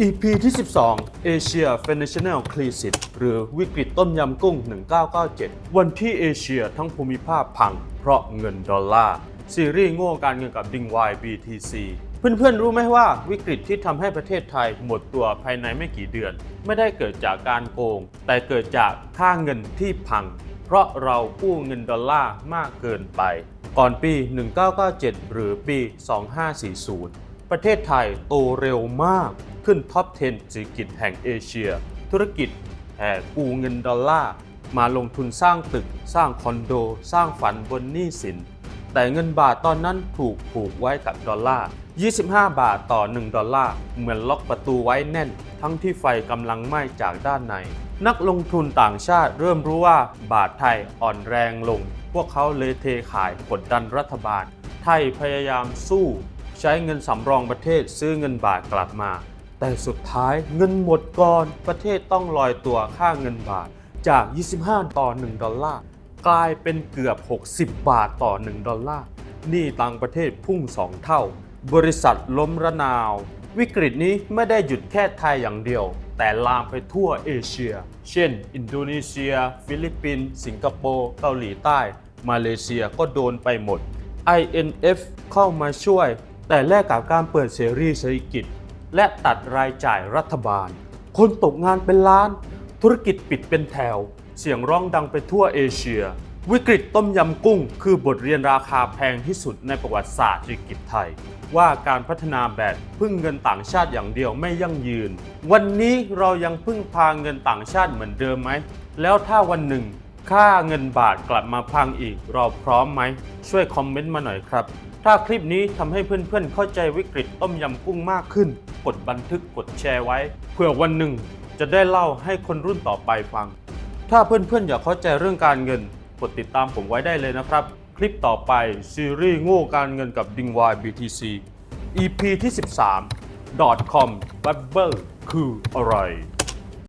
EP ที่ 12 Asia Financial Crisis หรือวิกฤตต้มยำกุ้ง 1997 วันที่เอเชียทั้งภูมิภาคพัง เพราะเงินดอลลาร์ ซีรีส์โง่การเงินกับดิงวาย BTC เพื่อนๆ รู้ไหมว่าวิกฤตที่ทำให้ประเทศไทยหมดตัวภายในไม่กี่เดือน ไม่ได้เกิดจากการโกง แต่เกิดจากค่าเงินที่พัง เพราะเรากู้เงินดอลลาร์มากเกินไป ก่อนปี 1997 หรือปี 2540 ประเทศไทยโตเร็วมากขึ้นท็อป 10เศรษฐกิจแห่งเอเชีย ธุรกิจแห่กู้เงินดอลลาร์มาลงทุนสร้างตึก สร้างคอนโด สร้างฝันบนหนี้สิน แต่เงินบาทตอนนั้นถูกผูกไว้กับดอลลาร์ 25 บาทต่อ 1 ดอลลาร์ เหมือนล็อกประตูไว้แน่น ทั้งที่ไฟกำลังไหม้จากด้านใน นักลงทุนต่างชาติเริ่มรู้ว่าบาทไทยอ่อนแรงลง พวกเขาเลยเทขายกดดันรัฐบาล ไทยพยายามสู้ ใช้เงินสำรองประเทศซื้อเงินบาทกลับมา แต่สุดท้ายเงินหมดก่อนประเทศต้องลอยตัวค่าเงินบาทจาก 25 ต่อ 1 ดอลลาร์ กลายเป็นเกือบ 60 บาทต่อ 1 ดอลลาร์หนี้ต่างประเทศพุ่ง 2 เท่า บริษัทล้มระนาว วิกฤตนี้ไม่ได้หยุดแค่ไทยอย่างเดียว แต่ลามไปทั่วเอเชีย เช่น อินโดนีเซีย ฟิลิปปินส์สิงคโปร์เกาหลีใต้ มาเลเซียก็โดนไปหมด INF เข้ามาช่วย แต่แลกกับการเปิดเสรีเศรษฐกิจ และตัดรายจ่ายรัฐบาล คนตกงานเป็นล้าน ธุรกิจปิดเป็นแถว เสียงร้องดังไปทั่วเอเชีย วิกฤตต้มยำกุ้ง คือบทเรียนราคาแพงที่สุดในประวัติศาสตร์เศรษฐกิจไทย ว่าการพัฒนาแบบพึ่งเงินต่างชาติอย่างเดียวไม่ยั่งยืน วันนี้เรายังพึ่งพาเงินต่างชาติเหมือนเดิมไหมแล้วถ้าวันหนึ่ง ค่าเงินบาทกลับมาพังอีก เราพร้อมไหม ช่วยคอมเมนต์มาหน่อยครับ ถ้าคลิปนี้ทำให้เพื่อนๆ เข้าใจวิกฤตต้มยำกุ้งมากขึ้น กดบันทึกกดแชร์ไว้ เพื่อวันหนึ่งจะได้เล่าให้คนรุ่นต่อไปฟัง ถ้าเพื่อนๆ อยากเข้าใจเรื่องการเงิน กดติดตามผมไว้ได้เลยนะครับ คลิปต่อไปซีรีส์โง่การเงินกับดิงวาย BTC EP ที่ 13 .com Bubble คืออะไร